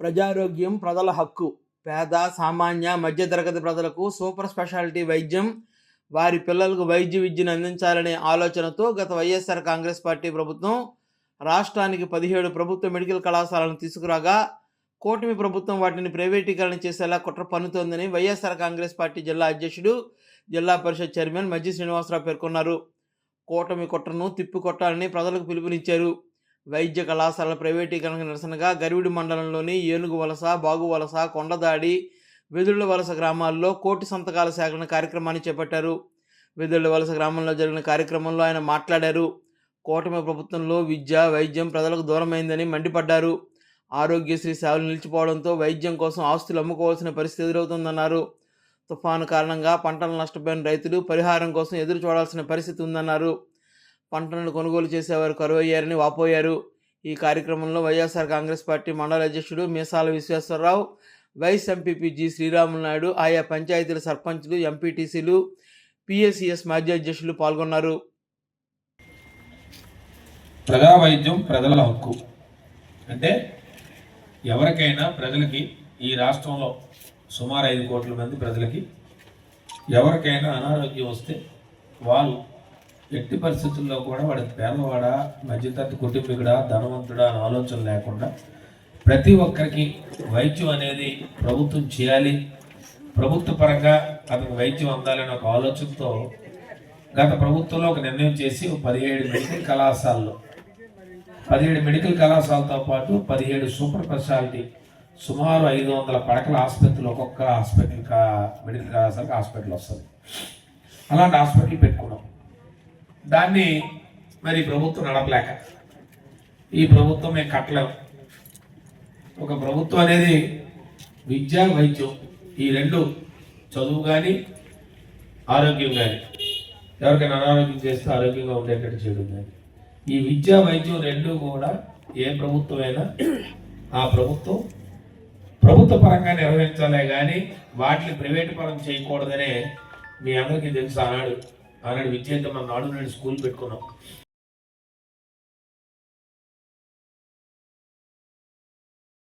ప్రజారోగ్యం ప్రజల హక్కు. పేద సామాన్య మధ్యతరగతి ప్రజలకు సూపర్ స్పెషాలిటీ వైద్యం వారి పిల్లలకు వైద్య విద్యను అందించాలనే ఆలోచనతో గత వైఎస్ఆర్ కాంగ్రెస్ పార్టీ ప్రభుత్వం రాష్ట్రానికి పదిహేడు ప్రభుత్వ మెడికల్ కళాశాలను తీసుకురాగా కూటమి ప్రభుత్వం వాటిని ప్రైవేటీకరణ చేసేలా కుట్ర పన్నుతోందని వైఎస్ఆర్ కాంగ్రెస్ పార్టీ జిల్లా అధ్యక్షుడు జిల్లా పరిషత్ చైర్మన్ మజ్జి శ్రీనివాసరావు పేర్కొన్నారు. కూటమి కుట్రను తిప్పికొట్టాలని ప్రజలకు పిలుపునిచ్చారు. వైద్య కళాశాల ప్రైవేటీకరణకు నిరసనగా గరివిడి మండలంలోని ఏనుగు వలస బాగు వలస కొండదాడి వెదుళ్ళ వలస గ్రామాల్లో కోటి సంతకాల సేకరణ కార్యక్రమాన్ని చేపట్టారు. వెదుళ్ళ వలస గ్రామంలో జరిగిన కార్యక్రమంలో ఆయన మాట్లాడారు. కూటమి ప్రభుత్వంలో విద్య వైద్యం ప్రజలకు దూరమైందని మండిపడ్డారు. ఆరోగ్యశ్రీ సేవలు నిలిచిపోవడంతో వైద్యం కోసం ఆస్తులు అమ్ముకోవాల్సిన పరిస్థితి ఎదురవుతుందన్నారు. తుఫాను కారణంగా పంటలు నష్టపోయిన రైతులు పరిహారం కోసం ఎదురు చూడాల్సిన పరిస్థితి ఉందన్నారు. పంటలను కొనుగోలు చేసేవారు కరువయ్యారని వాపోయారు. ఈ కార్యక్రమంలో వైఎస్ఆర్ కాంగ్రెస్ పార్టీ మండల అధ్యక్షుడు Meesala Visweswararao vice MPP G Sriramulu Naidu ఆయా పంచాయతీల సర్పంచ్లు ఎంపీటీసీలు పిఎస్సిఎస్ మాజీ అధ్యక్షులు పాల్గొన్నారు. ప్రజా వైద్యం ప్రజల హక్కు. అంటే ఎవరికైనా ప్రజలకి ఈ రాష్ట్రంలో సుమారు ఐదు కోట్ల మంది ప్రజలకి ఎవరికైనా అనారోగ్యం వస్తే వాళ్ళు ఎట్టి పరిస్థితుల్లో కూడా వాడి పేదవాడా మధ్యతరగతి కుటుంబీకుడా ధనవంతుడా అని ఆలోచన లేకుండా ప్రతి ఒక్కరికి వైద్యం అనేది ప్రభుత్వం చేయాలి. ప్రభుత్వ పరంగా అతనికి వైద్యం అందాలనే ఒక ఆలోచనతో గత ప్రభుత్వంలో ఒక నిర్ణయం చేసి పదిహేడు మెడికల్ కళాశాలలో పదిహేడు మెడికల్ కళాశాలతో పాటు పదిహేడు సూపర్ స్పెషాలిటీ సుమారు ఐదు వందల పడకల ఆసుపత్రులు ఒక్కొక్క హాస్పిటల్ మెడికల్ కళాశాలకు హాస్పిటల్ వస్తుంది. అలాంటి హాస్పిటల్ పెట్టుకున్నాం. దాన్ని మరి ప్రభుత్వం నడపలేక. ఈ ప్రభుత్వం మేము కట్టలేము. ఒక ప్రభుత్వం అనేది విద్య వైద్యం ఈ రెండు చదువు కానీ ఆరోగ్యం కానీ ఎవరికైనా అనారోగ్యం చేస్తే ఆరోగ్యంగా ఉండేటట్టు చేయడం కానీ ఈ విద్యా వైద్యం రెండు కూడా ఏ ప్రభుత్వమైనా ఆ ప్రభుత్వం ప్రభుత్వ పరంగా నిర్వహించాలే కానీ వాటిని ప్రైవేట్ పరం చేయకూడదనే మీ అందరికీ తెలుసు ఆనాడు ఆనాడు విద్య అంటే మనం నాడు నేను స్కూల్ పెట్టుకున్నాం.